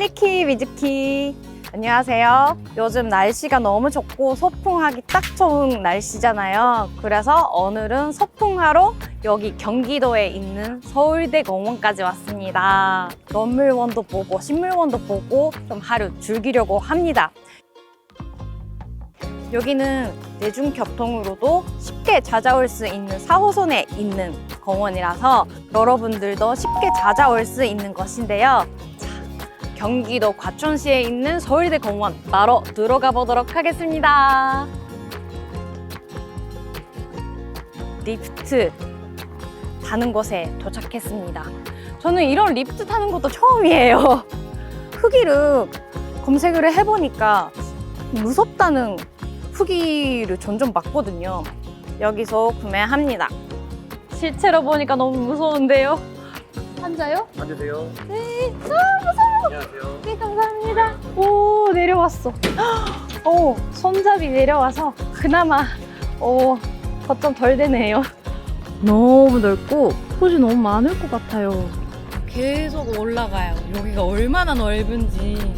할리키 미즈키 안녕하세요. 요즘 날씨가 너무 좋고 소풍하기 딱 좋은 날씨잖아요. 그래서 오늘은 소풍하러 여기 경기도에 있는 서울대 공원까지 왔습니다. 논물원도 보고 식물원도 보고 좀 하루 즐기려고 합니다. 여기는 대중교통으로도 쉽게 찾아올 수 있는 4호선에 있는 공원이라서 여러분들도 쉽게 찾아올 수 있는 것인데요. 자, 경기도 과천시에 있는 서울대 공원 바로 들어가 보도록 하겠습니다. 리프트 타는 곳에 도착했습니다. 저는 이런 리프트 타는 것도 처음이에요. 후기를 검색을 해보니까 무섭다는 후기를 점점 받거든요. 여기서 구매합니다. 실제로 보니까 너무 무서운데요. 앉아요? 앉으세요. 네. 아, 무 오, 내려왔어. 오, 손잡이 내려와서 그나마 오, 거점 덜 되네요. 너무 넓고 포즈 너무 많을 것 같아요. 계속 올라가요. 여기가 얼마나 넓은지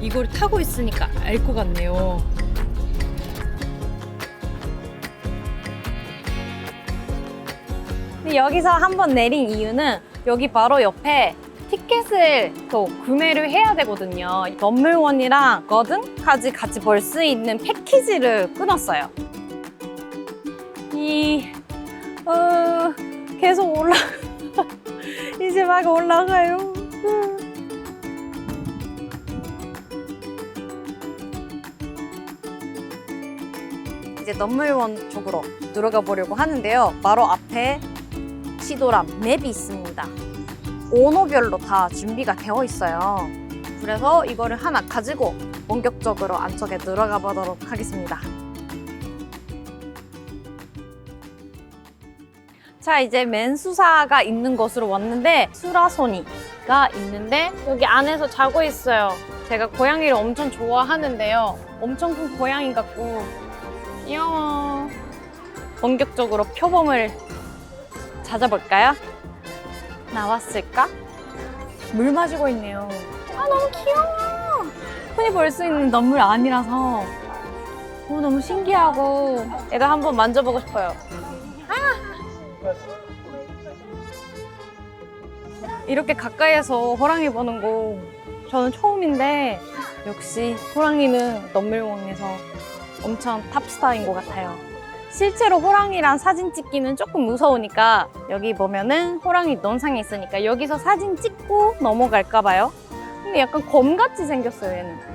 이걸 타고 있으니까 알 것 같네요. 여기서 한번 내린 이유는 여기 바로 옆에 티켓을 또 구매를 해야 되거든요. 건물원이랑 거든까지 같이 볼 수 있는 패키지를 끊었어요. 이, 어, 계속 올라, 이제 막 올라가요. 이제 넘물원 쪽으로 들어가 보려고 하는데요. 바로 앞에 시도람 맵이 있습니다. 온호별로 다 준비가 되어 있어요. 그래서 이거를 하나 가지고 본격적으로 안쪽에 들어가 보도록 하겠습니다. 자, 이제 맨수사가 있는 곳으로 왔는데 수라소니가 있는데 여기 안에서 자고 있어요. 제가 고양이를 엄청 좋아하는데요. 엄청 큰 고양이 같고 귀여워. 본격적으로 표범을 찾아볼까요? 나왔을까? 물 마시고 있네요. 아 너무 귀여워. 흔히 볼 수 있는 너물 아니라서 오, 너무 신기하고 얘가 한번 만져보고 싶어요. 아! 이렇게 가까이에서 호랑이 보는 거 저는 처음인데 역시 호랑이는 넘물원에서 엄청 탑스타인 것 같아요. 실제로 호랑이랑 사진 찍기는 조금 무서우니까 여기 보면은 호랑이 논상이 있으니까 여기서 사진 찍고 넘어갈까 봐요. 근데 약간 검같이 생겼어요, 얘는.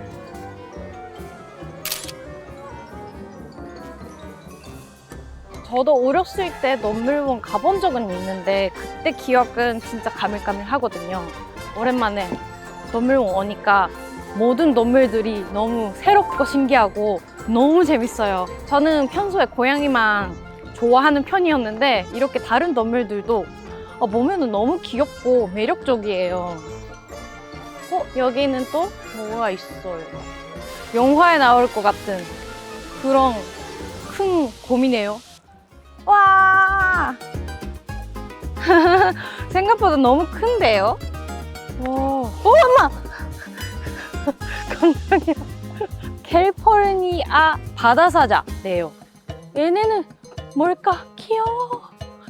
저도 어렸을 때 넘물원 가본 적은 있는데 그때 기억은 진짜 가물가물하거든요. 오랜만에 넘물원 오니까 모든 동물들이 너무 새롭고 신기하고 너무 재밌어요. 저는 평소에 고양이만 좋아하는 편이었는데 이렇게 다른 어, 보면은 너무 귀엽고 매력적이에요. 어, 여기는 또 뭐가 있어요? 영화에 나올 것 같은 그런 큰 곰이네요. 와! 생각보다 너무 큰데요? 와, 오, 엄마! 깜짝이야. 캘퍼니아 바다사자네요. 얘네는 뭘까? 귀여워.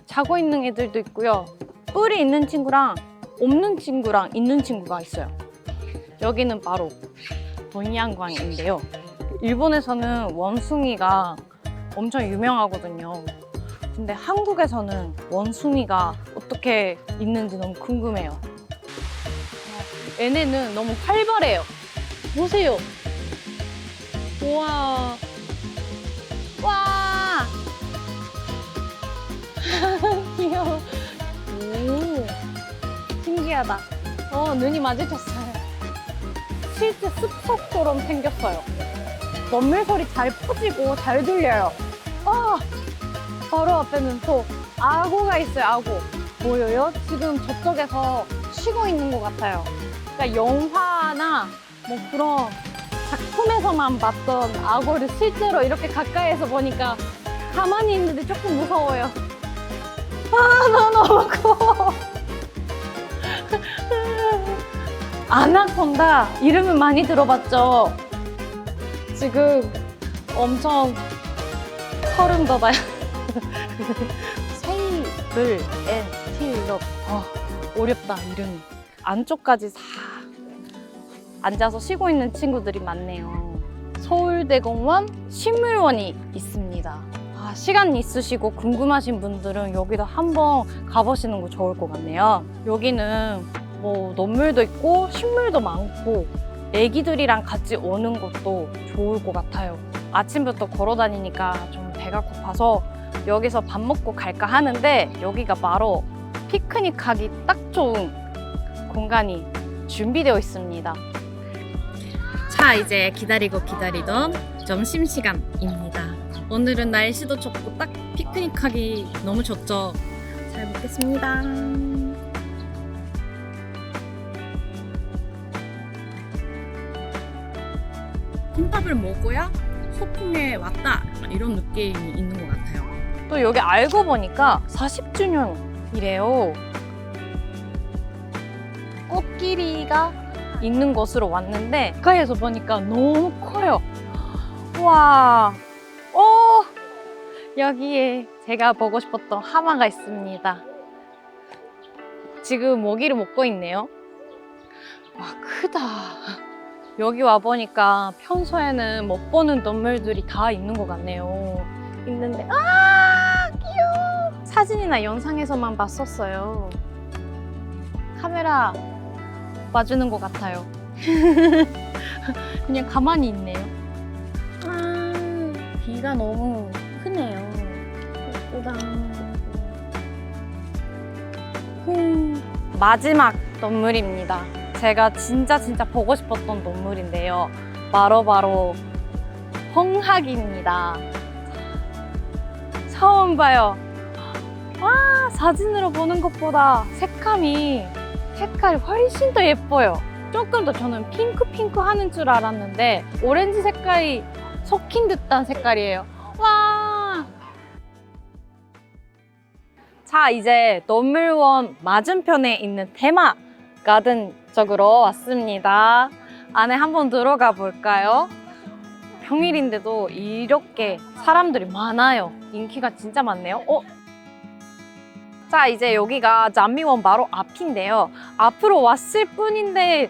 자고 있는 애들도 있고요. 뿔이 있는 친구랑 없는 친구랑 있는 친구가 있어요. 여기는 바로 본양광인데요. 일본에서는 원숭이가 엄청 유명하거든요. 근데 한국에서는 원숭이가 어떻게 있는지 너무 궁금해요. 얘네는 너무 활발해요. 보세요. 우와. 와. 귀여워. 오. 신기하다. 어, 눈이 마주쳤어요. 실제 숲속처럼 생겼어요. 넘물 소리 잘 퍼지고 잘 들려요. 아, 바로 앞에는 또 악어가 있어요, 악어. 보여요? 지금 저쪽에서 쉬고 있는 것 같아요. 그러니까 영화나 뭐 그런 작품에서만 봤던 악어를 실제로 이렇게 가까이에서 보니까 가만히 있는데 조금 무서워요. 아, 나 너무 커. 아나콘다 이름은 많이 들어봤죠? 지금 엄청 소름 돋아요. 세이블 앤 틸럽. 어, 어렵다 이름이. 안쪽까지 다 앉아서 쉬고 있는 친구들이 많네요. 서울대공원 식물원이 있습니다. 아, 시간 있으시고 궁금하신 분들은 여기도 한번 가보시는 거 좋을 것 같네요. 여기는 뭐 논물도 있고 식물도 많고 애기들이랑 같이 오는 것도 좋을 것 같아요. 아침부터 걸어 다니니까 좀 배가 고파서 여기서 밥 먹고 갈까 하는데 여기가 바로 피크닉 하기 딱 좋은 공간이 준비되어 있습니다. 자, 이제 기다리고 기다리던 점심시간입니다. 오늘은 날씨도 좋고 딱 피크닉 하기 너무 좋죠. 잘 먹겠습니다. 김밥을 먹어야 소풍에 왔다 이런 느낌이 있는 것 같아요. 또 여기 알고 보니까 40주년이래요. 꽃길이가 있는 곳으로 왔는데 가까이에서 보니까 너무 커요. 와, 오, 여기에 제가 보고 싶었던 하마가 있습니다. 지금 모기를 먹고 있네요. 와, 크다. 여기 와 보니까 평소에는 못 보는 동물들이 다 있는 것 같네요. 있는데 아 귀여워. 사진이나 영상에서만 봤었어요. 카메라 봐주는 것 같아요. 그냥 가만히 있네요. 아 귀가 너무 크네요. 예쁘다. 음, 마지막 동물입니다. 제가 진짜 진짜 보고 싶었던 동물인데요. 바로 바로 홍학입니다. 처음 봐요. 와 사진으로 보는 것보다 색감이 색깔이 훨씬 더 예뻐요. 조금 더 저는 핑크 핑크 하는 줄 알았는데 오렌지 색깔이 섞인 듯한 색깔이에요. 와. 자 이제 동물원 맞은편에 있는 테마 가든 쪽으로 왔습니다. 안에 한번 들어가 볼까요? 평일인데도 이렇게 사람들이 많아요. 인기가 진짜 많네요. 어? 자, 이제 여기가 잔미원 바로 앞인데요. 앞으로 왔을 뿐인데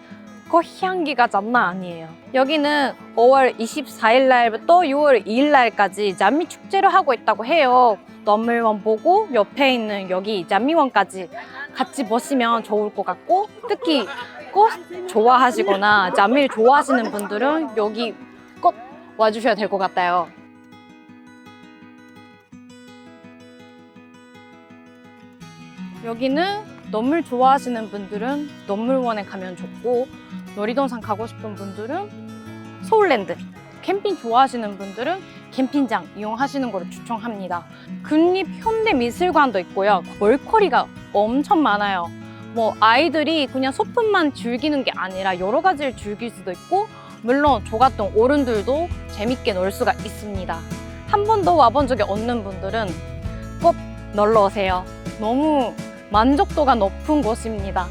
그 향기가 장난 아니에요. 여기는 5월 24일 날부터 6월 2일 날까지 잔미 축제를 하고 있다고 해요. 넘물원 보고 옆에 있는 여기 잔미원까지 같이 보시면 좋을 것 같고 특히 꽃 좋아하시거나 잔미를 좋아하시는 분들은 여기 꼭 와주셔야 될 것 같아요. 여기는 넘물 좋아하시는 분들은 넘물원에 가면 좋고 놀이동산 가고 싶은 분들은 서울랜드 캠핑 좋아하시는 분들은 캠핑장 이용하시는 거를 추천합니다. 국립현대미술관도 있고요. 볼거리가 엄청 많아요. 뭐 아이들이 그냥 소품만 즐기는 게 아니라 여러 가지를 즐길 수도 있고 물론 저 같은 어른들도 재밌게 놀 수가 있습니다. 한 번도 와본 적이 없는 분들은 꼭 놀러 오세요. 너무 만족도가 높은 곳입니다.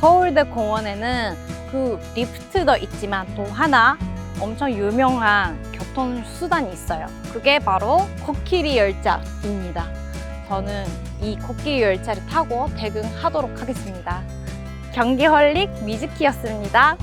서울대 공원에는 그 리프트도 있지만 또 하나 엄청 유명한 교통수단이 있어요. 그게 바로 코끼리 열차입니다. 저는 이 코끼리 열차를 타고 퇴근하도록 하겠습니다. 경기헐릭 미즈키였습니다.